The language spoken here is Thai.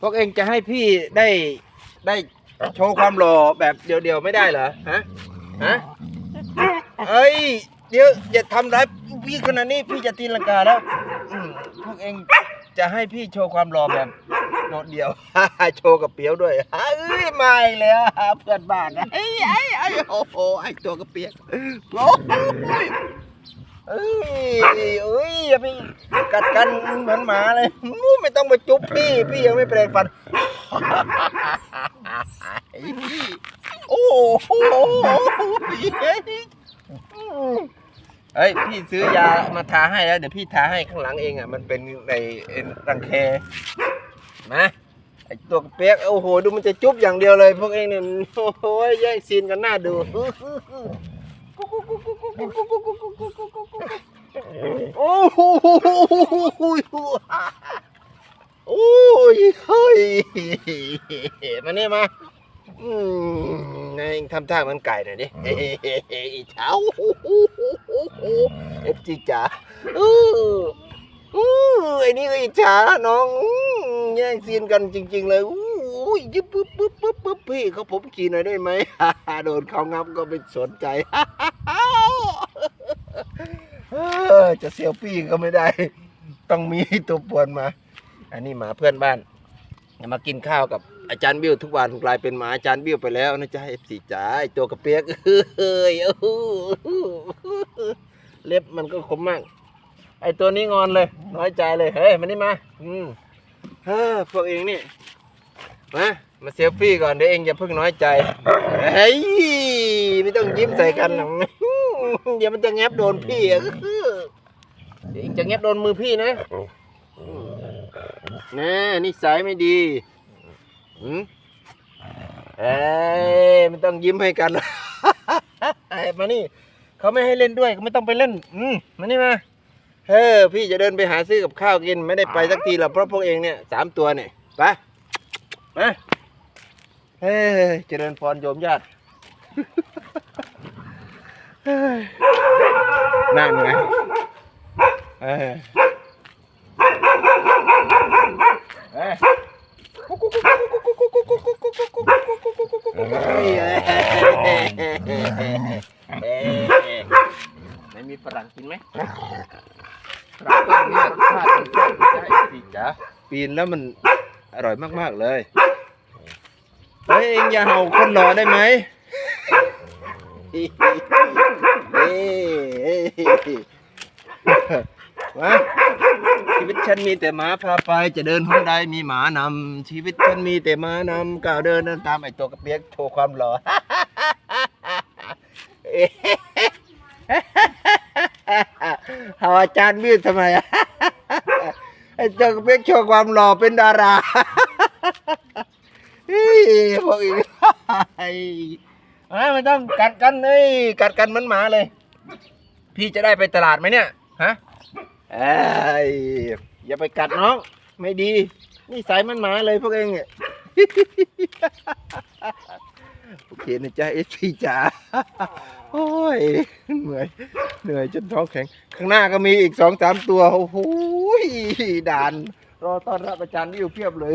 พวกเองจะให้พี่ได้ได้โชว์ความหล่อแบบเดียวๆไม่ได้เหรอฮะฮะเอ้ยเดี๋ยวอย่าทำร้ายพี่ขนาดนี้พี่จะตีลังกาแล้วอืมพวกเองจะให้พี่โชว์ความหล่อแบบโดดเดียว โชว์กับเปียวด้วยเอ้ยมาอีกแล้วเพื่อนบ้านนะเอ้ยไอ้ไอ้โอ้โหไอ้ตัวกระเปียกโอ้ย เอ้ยเอ้ยอย่าไปกัดกันเหมือนหมาเลยอู้ไม่ต้องมาจุ๊บพี่ พี่ยังไม่แปรงฟัน โอ้โหเฮ้ยพี่ซื้อยามาทาให้แล้ว เดี๋ยวพี่ทาให้ข้างหลังเองอะมันเป็นในรังแคนะไอตัวเปียกโอ้โหดูมันจะจุ๊บอย่างเดียวเลย พวกเองเนี่ยโอ้โหแย่งซีนกันหน้าดู โอ้โหโอ้ยเฮ้ยมาเนี่ยมาอืมนายทำท่าเหมือนไก่หน่อยดิเฮ้ยอีเช้าเอฟจีจ๋าอู้อู้ไอ้นี่ก็อิจฉาน้องแย่งซีนกันจริง ๆ เลยอู้ยยิบปึ๊บปึ๊บปึ๊บปึ๊บพี่เขาผมขี่หน่อยได้ไหมโดนเขางับก็ไม่สนใจ เออ จะเซลฟี่ก็ไม่ได้ ต้องมีตัวป่วนมา อันนี้หมาเพื่อนบ้าน มากินข้าวกับอาจารย์บิ้วทุกวันกลายเป็นหมาอาจารย์บิ้วไปแล้วนะจ๊ะเอฟซีจ๋าตัวกระเปียกเฮ้ยเล็บมันก็คมมาก ไอตัวนี้งอนเลย น้อยใจเลยเฮ้ยมานี่มา อืมเฮ้อพวกเองนี่มามาเซลฟี่ก่อนเดี๋ยวเองอย่าเพิ่งน้อยใจเฮ้ยไม่ต้องยิ้มใส่กันหรอก เดี๋ยวมันจะแงบโดนพี่อะเดี๋ยวเองจะแงบโดนมือพี่นะแน่นิสัยไม่ดีหืมเอ้ยไม่ต้องยิ้มให้กันเอ้ยมานี่เขาไม่ให้เล่นด้วยก็ไม่ต้องไปเล่น อืมมานี่มาเฮ้อพี่จะเดินไปหาซื้อกับข้าวกิน ไม่ได้ไปสักทีหรอกเพราะพวกเองเนี่ยสามตัวเนี่ยไปมาเฮ้ยเจริญพรโยมญาติเฮ้ย นั่นไงเออเอ้ยไม่มีฝรั่งกินไหมฝรั่งต้นนี้รสชาติมันแซ่บใช่สิจ๊ะปีนแล้วมันอร่อยมากๆเลย เฮ้ย เองอย่าเห่าคนหล่อได้ไหม เฮ้ยมาชีวิตฉันมีแต่หมาพาไป จะเดินห้องใดมีหมานำชีวิตฉันมีแต่หมานำก้าวเดินเดินตามไอ้ตัวกระเปียกโชว์ความหล่อ เอาอาจารย์มีดทำไม ไอ้ตัวกระเปียกโชว์ความหล่อเป็นดารา เฮ้ยพวกอีก ไอ้ไม่ต้องกัดกันเอ้ยกัดกันเหมือนหมาเลย พี่จะได้ไปตลาดไหมเนี่ยฮะเอ้ยอย่าไปกัดน้อง ไม่ดีนี่สายมันหมาเลยพวกเองเนี่ยโอเคนะจ๊ะเอซีจ๋าโอ้ยเหนื่อยเหนื่อยจนท้องแข็ง ข้างหน้าก็มีอีกสองสามตัวโอ้โหด่าน รอต้อนรับอาจารย์วิวเพียบเลย